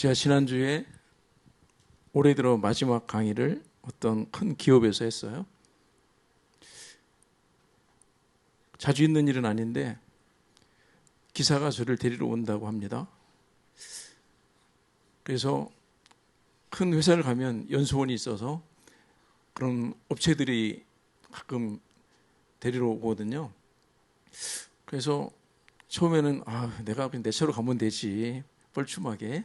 제가 지난주에 올해 들어 마지막 강의를 어떤 큰 기업에서 했어요. 자주 있는 일은 아닌데 기사가 저를 데리러 온다고 합니다. 그래서 큰 회사를 가면 연수원이 있어서 그런 업체들이 가끔 데리러 오거든요. 그래서 처음에는 아 내가 그냥 내 차로 가면 되지 뻘쭘하게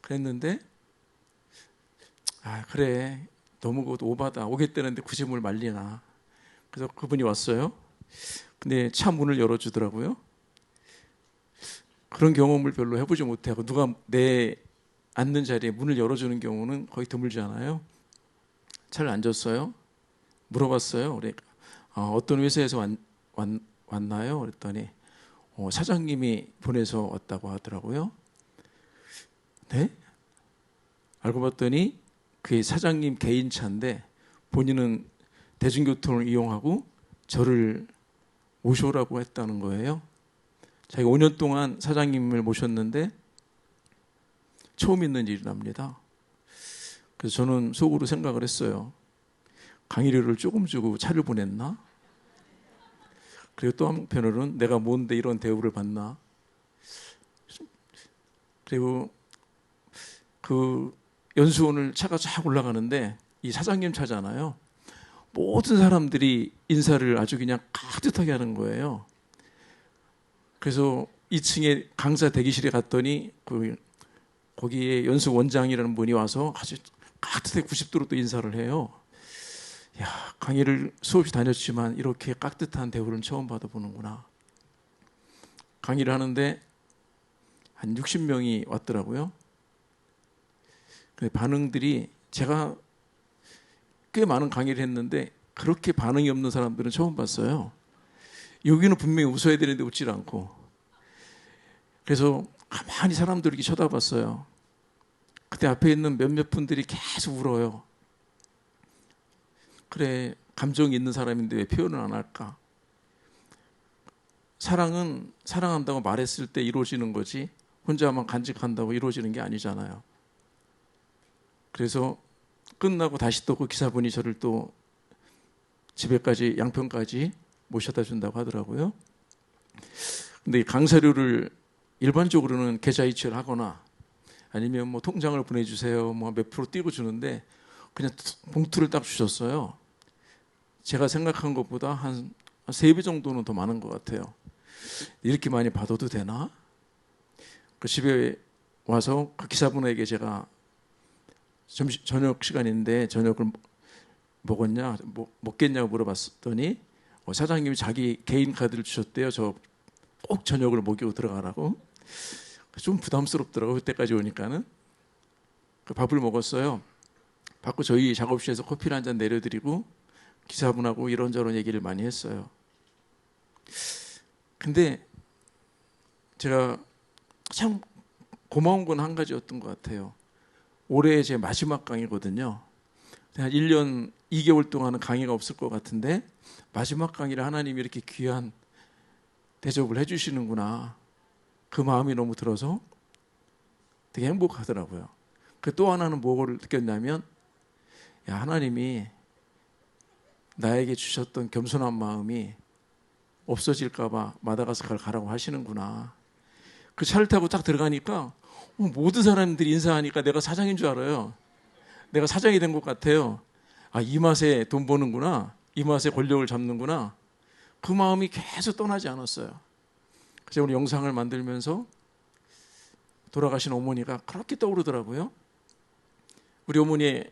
그랬는데 아 그래 너무 그 오바다 오겠다는데 굳이 뭘 말리나 그래서 그분이 왔어요. 근데 차 문을 열어주더라고요. 그런 경험을 별로 해보지 못하고 누가 내 앉는 자리에 문을 열어주는 경우는 거의 드물지 않아요. 차를 앉았어요. 물어봤어요. 그래 어, 어떤 회사에서 왔, 왔, 왔 나요? 그랬더니 어, 사장님이 보내서 왔다고 하더라고요. 네? 알고 봤더니 그게 사장님 개인 차인데 본인은 대중교통을 이용하고 저를 모셔오라고 했다는 거예요. 자기가 5년 동안 사장님을 모셨는데 처음 있는 일이랍니다. 그래서 저는 속으로 생각을 했어요. 강의료를 조금 주고 차를 보냈나? 그리고 또 한편으로는 내가 뭔데 이런 대우를 받나? 그리고 그 연수원을 차가 쫙 올라가는데 이 사장님 차잖아요. 모든 사람들이 인사를 아주 그냥 깍듯하게 하는 거예요. 그래서 2층에 강사 대기실에 갔더니 그 거기에 연수 원장이라는 분이 와서 아주 깍듯하게 90도로 또 인사를 해요. 야, 강의를 수없이 다녔지만 이렇게 깍듯한 대우를 처음 받아보는구나. 강의를 하는데 한 60명이 왔더라고요. 근데 반응들이 제가 꽤 많은 강의를 했는데 그렇게 반응이 없는 사람들은 처음 봤어요. 여기는 분명히 웃어야 되는데 웃질 않고. 그래서 가만히 사람들 이렇게 쳐다봤어요. 그때 앞에 있는 몇몇 분들이 계속 울어요. 그래, 감정이 있는 사람인데 왜 표현을 안 할까? 사랑은 사랑한다고 말했을 때 이루어지는 거지, 혼자만 간직한다고 이루어지는 게 아니잖아요. 그래서 끝나고 다시 또 그 기사분이 저를 또 집에까지 양평까지 모셔다 준다고 하더라고요. 근데 강사료를 일반적으로는 계좌 이체를 하거나 아니면 뭐 통장을 보내주세요. 뭐 몇 프로 띄고 주는데 그냥 봉투를 딱 주셨어요. 제가 생각한 것보다 한 세 배 정도는 더 많은 것 같아요. 이렇게 많이 받아도 되나? 그 집에 와서 그 기사분에게 제가 점심 저녁 시간인데 저녁을 먹었냐 뭐, 먹겠냐고 물어봤더니 어, 사장님이 자기 개인 카드를 주셨대요. 저 꼭 저녁을 먹이고 들어가라고. 좀 부담스럽더라고요. 그때까지 오니까는. 그 밥을 먹었어요. 받고 저희 작업실에서 커피를 한 잔 내려드리고 기사분하고 이런저런 얘기를 많이 했어요. 근데 제가 참 고마운 건 한 가지였던 것 같아요. 올해 제 마지막 강의거든요. 한 1년 2개월 동안은 강의가 없을 것 같은데 마지막 강의를 하나님이 이렇게 귀한 대접을 해주시는구나. 그 마음이 너무 들어서 되게 행복하더라고요. 그 또 하나는 뭐를 느꼈냐면 야, 하나님이 나에게 주셨던 겸손한 마음이 없어질까봐 마다가스카를 가라고 하시는구나. 그 차를 타고 딱 들어가니까 어, 모든 사람들이 인사하니까 내가 사장인 줄 알아요. 내가 사장이 된 것 같아요. 아, 이 맛에 돈 버는구나. 이 맛에 권력을 잡는구나. 그 마음이 계속 떠나지 않았어요. 그래서 오늘 영상을 만들면서 돌아가신 어머니가 그렇게 떠오르더라고요. 우리 어머니의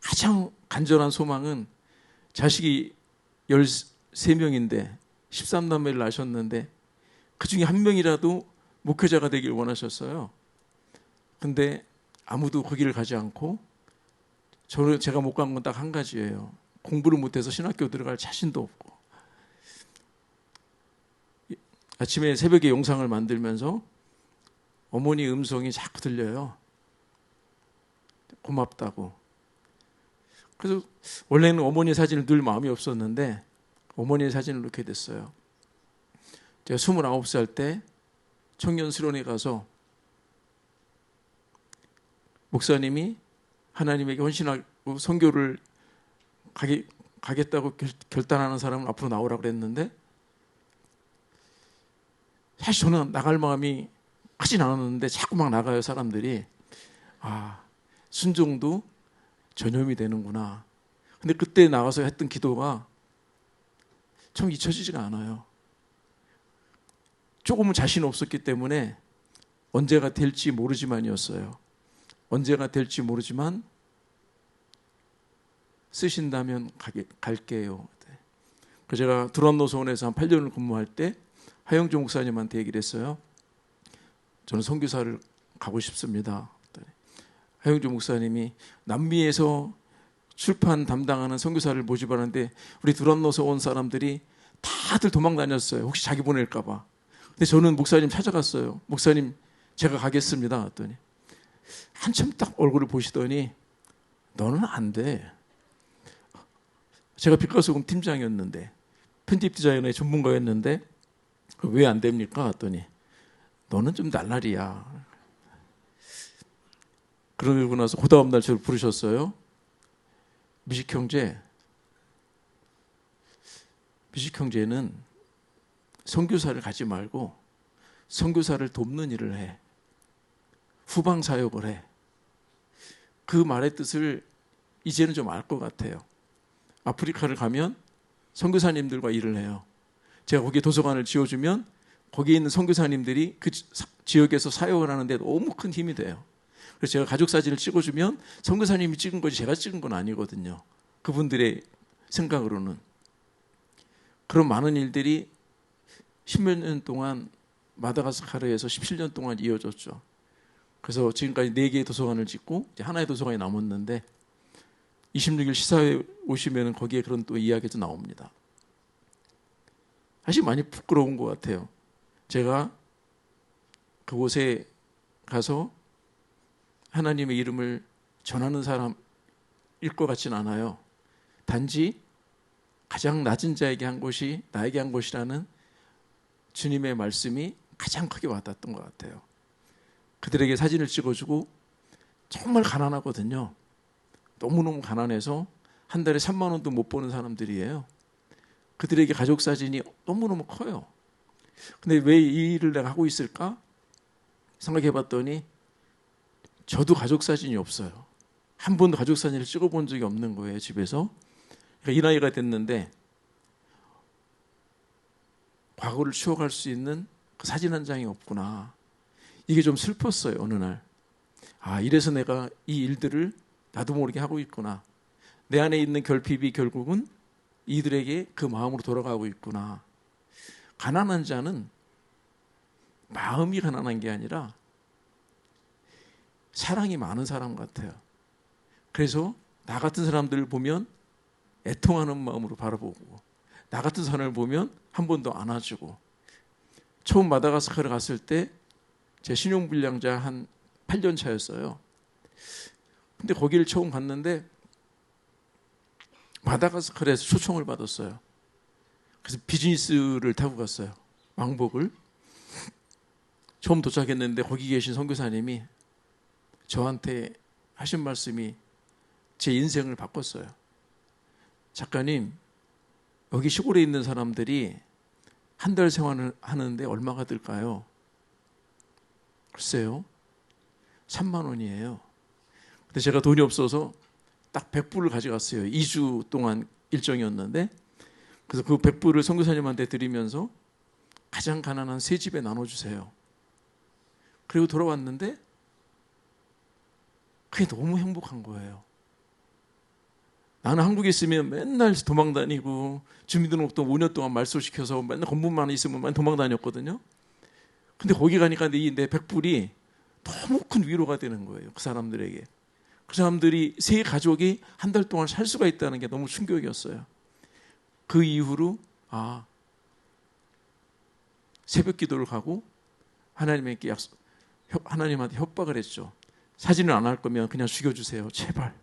가장 간절한 소망은 자식이 13명인데 13남매를 낳으셨는데 그 중에 한 명이라도 목회자가 되길 원하셨어요. 근데 아무도 그 길을 가지 않고 저를 제가 못 간 건 딱 한 가지예요. 공부를 못해서 신학교 들어갈 자신도 없고 아침에 새벽에 영상을 만들면서 어머니 음성이 자꾸 들려요. 고맙다고. 그래서 원래는 어머니 사진을 늘 마음이 없었는데 어머니 사진을 넣게 됐어요. 제가 29살 때 청년 수련회 가서 목사님이 하나님에게 헌신하고 선교를 가게, 가겠다고 결, 단하는 사람은 앞으로 나오라고 그랬는데 사실 저는 나갈 마음이 크진 않았는데 자꾸 막 나가요 사람들이. 아 순종도 전염이 되는구나. 근데 그때 나가서 했던 기도가 참 잊혀지지가 않아요 조금은 자신 없었기 때문에 언제가 될지 모르지만이었어요 언제가 될지 모르지만 쓰신다면 가게, 갈게요. 네. 그 제가 두란노소원에서 한 8년을 근무할 때 하영주 목사님한테 얘기를 했어요. 저는 선교사를 가고 싶습니다. 하영주 목사님이 남미에서 출판 담당하는 선교사를 모집하는데 우리 두란노소 온 사람들이 다들 도망 다녔어요. 혹시 자기 보낼까 봐. 근데 저는 목사님 찾아갔어요. 목사님 제가 가겠습니다. 했더니 한참 딱 얼굴을 보시더니 너는 안 돼. 제가 빛가소금 팀장이었는데 편집 디자이너의 전문가였는데 왜 안 됩니까? 했더니 너는 좀 날라리야. 그러고 나서 그 다음 날 저를 부르셨어요. 미식 형제. 미식 형제는 선교사를 가지 말고 선교사를 돕는 일을 해. 후방 사역을 해. 그 말의 뜻을 이제는 좀 알 것 같아요. 아프리카를 가면 선교사님들과 일을 해요. 제가 거기 도서관을 지어주면 거기에 있는 선교사님들이 그 지역에서 사역을 하는데 너무 큰 힘이 돼요. 그래서 제가 가족 사진을 찍어주면 선교사님이 찍은 거지 제가 찍은 건 아니거든요. 그분들의 생각으로는 그런 많은 일들이 십몇 년 동안 마다가스카르에서 17년 동안 이어졌죠. 그래서 지금까지 네 개의 도서관을 짓고 하나의 도서관이 남았는데 26일 시사회 오시면 거기에 그런 또 이야기도 나옵니다. 사실 많이 부끄러운 것 같아요. 제가 그곳에 가서 하나님의 이름을 전하는 사람일 것 같진 않아요. 단지 가장 낮은 자에게 한 것이 나에게 한 것이라는 주님의 말씀이 가장 크게 와닿았던 것 같아요. 그들에게 사진을 찍어주고 정말 가난하거든요. 너무너무 가난해서 한 달에 3만 원도 못 버는 사람들이에요. 그들에게 가족 사진이 너무너무 커요. 근데 왜 이 일을 내가 하고 있을까? 생각해 봤더니 저도 가족 사진이 없어요. 한 번도 가족 사진을 찍어 본 적이 없는 거예요, 집에서. 그러니까 이 나이가 됐는데 과거를 추억할 수 있는 그 사진 한 장이 없구나. 이게 좀 슬펐어요, 어느 날. 아, 이래서 내가 이 일들을 나도 모르게 하고 있구나. 내 안에 있는 결핍이 결국은 이들에게 그 마음으로 돌아가고 있구나. 가난한 자는 마음이 가난한 게 아니라 사랑이 많은 사람 같아요. 그래서 나 같은 사람들을 보면 애통하는 마음으로 바라보고 나 같은 사람을 보면 한 번도 안아주고 처음 마다가스카르 갔을 때 제 신용불량자 한 8년 차였어요. 근데 거기를 처음 갔는데 마다가스카르에서 초청을 받았어요. 그래서 비즈니스를 타고 갔어요. 왕복을. 처음 도착했는데 거기 계신 선교사님이 저한테 하신 말씀이 제 인생을 바꿨어요. 작가님, 여기 시골에 있는 사람들이 한 달 생활을 하는데 얼마가 들까요? 글쎄요. 3만 원이에요. 근데 제가 돈이 없어서 딱 100불을 가져갔어요. 2주 동안 일정이었는데 그래서 그 100불을 선교사님한테 드리면서 가장 가난한 세 집에 나눠주세요. 그리고 돌아왔는데 그게 너무 행복한 거예요. 나는 한국에 있으면 맨날 도망 다니고 주민등록도 5년 동안 말소시켜서 맨날 건물만 있으면 맨날 도망 다녔거든요. 근데 거기 가니까 내 백불이 너무 큰 위로가 되는 거예요. 그 사람들에게. 그 사람들이 세 가족이 한 달 동안 살 수가 있다는 게 너무 충격이었어요. 그 이후로 아 새벽 기도를 가고 하나님께 약속 하나님한테 협박을 했죠. 사진을 안 할 거면 그냥 죽여 주세요. 제발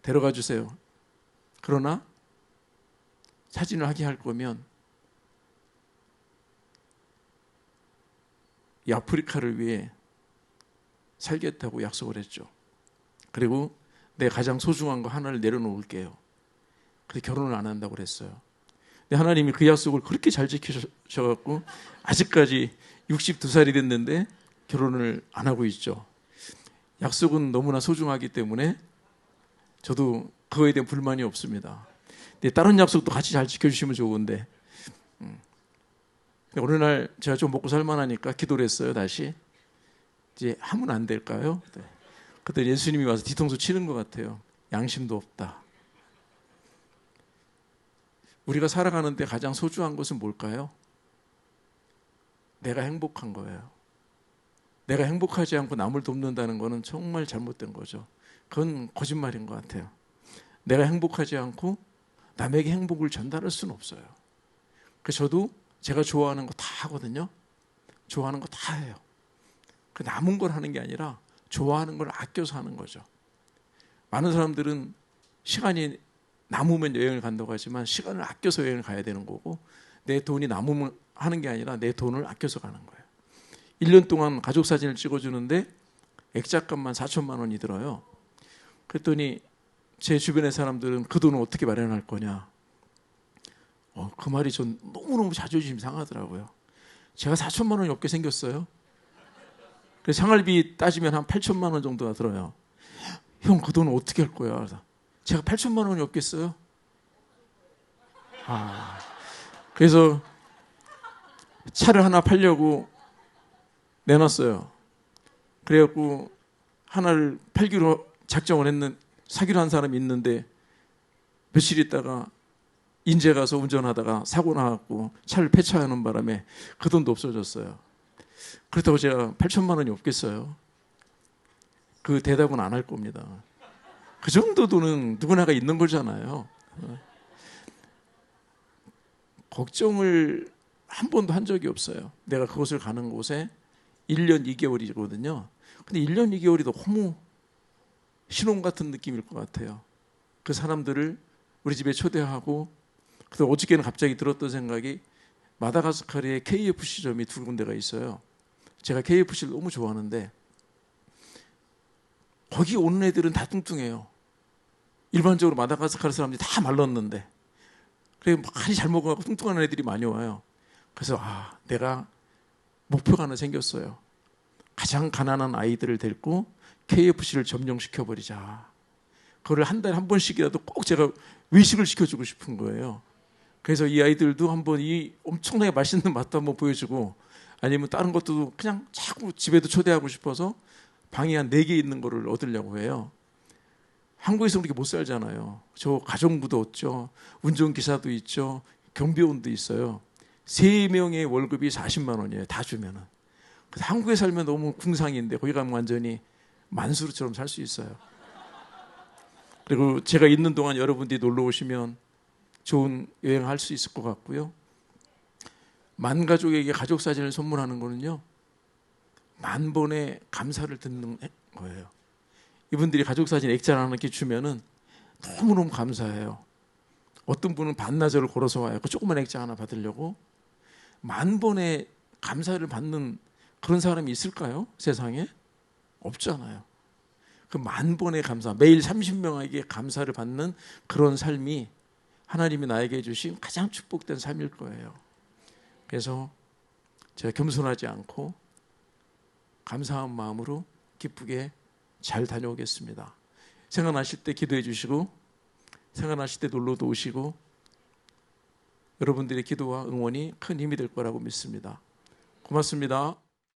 데려가 주세요. 그러나 사진을 하게 할 거면 이 아프리카를 위해 살겠다고 약속을 했죠. 그리고 내 가장 소중한 거 하나를 내려놓을게요. 근데 결혼을 안 한다고 그랬어요. 근데 하나님이 그 약속을 그렇게 잘 지키셔갖고 아직까지 62살이 됐는데 결혼을 안 하고 있죠. 약속은 너무나 소중하기 때문에 저도 그거에 대한 불만이 없습니다. 근데 다른 약속도 같이 잘 지켜주시면 좋은데 음. 어느 날 제가 좀 먹고 살만하니까 기도를 했어요 다시 이제 하면 안 될까요? 네. 그때 예수님이 와서 뒤통수 치는 것 같아요. 양심도 없다. 우리가 살아가는데 가장 소중한 것은 뭘까요? 내가 행복한 거예요. 내가 행복하지 않고 남을 돕는다는 것은 정말 잘못된 거죠. 그건 거짓말인 것 같아요. 내가 행복하지 않고 남에게 행복을 전달할 수는 없어요. 그래서 저도 제가 좋아하는 거 다 하거든요. 좋아하는 거 다 해요. 그 남은 걸 하는 게 아니라 좋아하는 걸 아껴서 하는 거죠. 많은 사람들은 시간이 남으면 여행을 간다고 하지만 시간을 아껴서 여행을 가야 되는 거고 내 돈이 남으면 하는 게 아니라 내 돈을 아껴서 가는 거예요. 1년 동안 가족 사진을 찍어주는데 액자값만 4천만 원이 들어요. 그랬더니 제 주변의 사람들은 그 돈을 어떻게 마련할 거냐. 어, 그 말이 전 너무너무 자존심 상하더라고요. 제가 4천만 원이 없게 생겼어요. 그래서 생활비 따지면 한 8천만 원 정도가 들어요. 형, 그 돈은 어떻게 할 거야? 그래서 제가 8천만 원이 없겠어요? 아, 그래서 차를 하나 팔려고 내놨어요. 그래갖고 하나를 팔기로 작정을 했는 사기로 한 사람이 있는데 며칠 있다가 인제 가서 운전하다가 사고 나갖고 차를 폐차하는 바람에 그 돈도 없어졌어요. 그렇다고 제가 8천만 원이 없겠어요. 그 대답은 안 할 겁니다. 그 정도 돈은 누구나가 있는 거잖아요. 걱정을 한 번도 한 적이 없어요. 내가 그곳을 가는 곳에 1년 2개월이거든요. 근데 1년 2개월이 너무 신혼 같은 느낌일 것 같아요. 그 사람들을 우리 집에 초대하고 그래서 어저께는 갑자기 들었던 생각이 마다가스카르에 KFC점이 두 군데가 있어요. 제가 KFC를 너무 좋아하는데 거기 오는 애들은 다 뚱뚱해요. 일반적으로 마다가스카르 사람들이 다 말랐는데 그래 많이 잘 먹어갖고 뚱뚱한 애들이 많이 와요. 그래서 아 내가 목표가 하나 생겼어요. 가장 가난한 아이들을 데리고 KFC를 점령시켜 버리자. 그거를 한 달에 한 번씩이라도 꼭 제가 외식을 시켜주고 싶은 거예요. 그래서 이 아이들도 한번 이 엄청나게 맛있는 맛도 한번 보여주고 아니면 다른 것도 그냥 자꾸 집에도 초대하고 싶어서 방이 한 네 개 있는 거를 얻으려고 해요. 한국에서 그렇게 못 살잖아요. 저 가정부도 없죠. 운전기사도 있죠. 경비원도 있어요. 세 명의 월급이 40만 원이에요. 다 주면은. 그래서 한국에 살면 너무 궁상인데 거기 가면 완전히 만수르처럼 살 수 있어요. 그리고 제가 있는 동안 여러분들이 놀러 오시면 좋은 여행할 수 있을 것 같고요. 만 가족에게 가족 사진을 선물하는 거는요. 만 번의 감사를 듣는 거예요. 이분들이 가족 사진 액자 하나 이렇게 주면은 너무너무 감사해요. 어떤 분은 반나절을 걸어서 와요. 그 조그만 액자 하나 받으려고 만 번의 감사를 받는 그런 사람이 있을까요? 세상에 없잖아요. 그 만 번의 감사, 매일 30명에게 감사를 받는 그런 삶이 하나님이 나에게 주신 가장 축복된 삶일 거예요. 그래서 제가 겸손하지 않고 감사한 마음으로 기쁘게 잘 다녀오겠습니다. 생각나실 때 기도해 주시고 생각나실 때 놀러도 오시고 여러분들의 기도와 응원이 큰 힘이 될 거라고 믿습니다. 고맙습니다.